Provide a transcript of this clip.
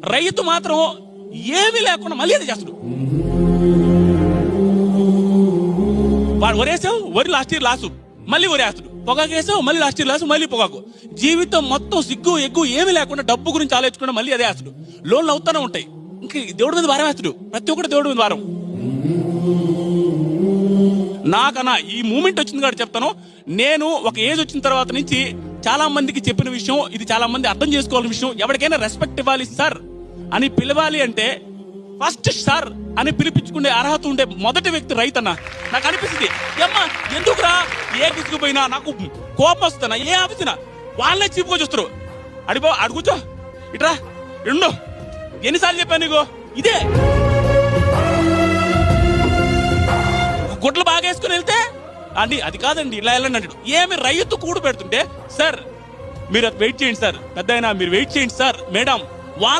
రైతు మాత్రం ఏమీ లేకుండా మళ్ళీ అది చేస్తాడు. వాడు వరేసావు వరి లాస్ట్ ఇయర్ లాసు మళ్ళీ వరేస్తాడు పొగాకు వేసావు మళ్ళీ లాస్ట్ ఇయర్ లాసు మళ్ళీ పొగాకు. జీవితం మొత్తం సిగ్గు ఎగ్గు ఏమీ లేకుండా డబ్బు గురించి ఆలోచించకుండా మళ్ళీ అదే వేస్తాడు. లోన్లు అవుతానే ఉంటాయి. ఇంకా దేవుడి మీద భారం వేస్తాడు. ప్రతి ఒక్కటి దేవుడి మీద భారం. నాకన్నా ఈ మూమెంట్ వచ్చింది కాబట్టి చెప్తాను. నేను ఒక ఏజ్ వచ్చిన తర్వాత నుంచి చాలా మందికి చెప్పిన విషయం ఇది చాలా మంది అర్థం చేసుకోవాల్సిన విషయం ఎవరికైనా రెస్పెక్ట్ ఇవ్వాలి సార్ అని పిలవాలి అంటే ఫస్ట్ సార్ అని పిలిపించుకునే అర్హత ఉండే మొదటి వ్యక్తి రైతన్న. నాకు అనిపిస్తుంది ఏమ్మా ఎందుకురా? ఏ తీసుకుపోయినా నాకు కోపం వస్తున్నా ఏ ఆఫీసినా వాళ్ళే చీపుకో చూస్తారు. అడిపో అడుగుచో ఇట్రా రెండు ఎన్నిసార్లు చెప్పాను నీకు? ఇదే. గుడ్లు బాగా వేసుకుని వెళ్తే అండి అది కాదండి ఇలా వెళ్ళండి అంటాడు. ఏమి రైతు కూడు పెడుతుంటే సార్ మీరు వెయిట్ చేయండి సార్ పెద్ద మీరు వెయిట్ చేయండి సార్ మేడం వాళ్ళ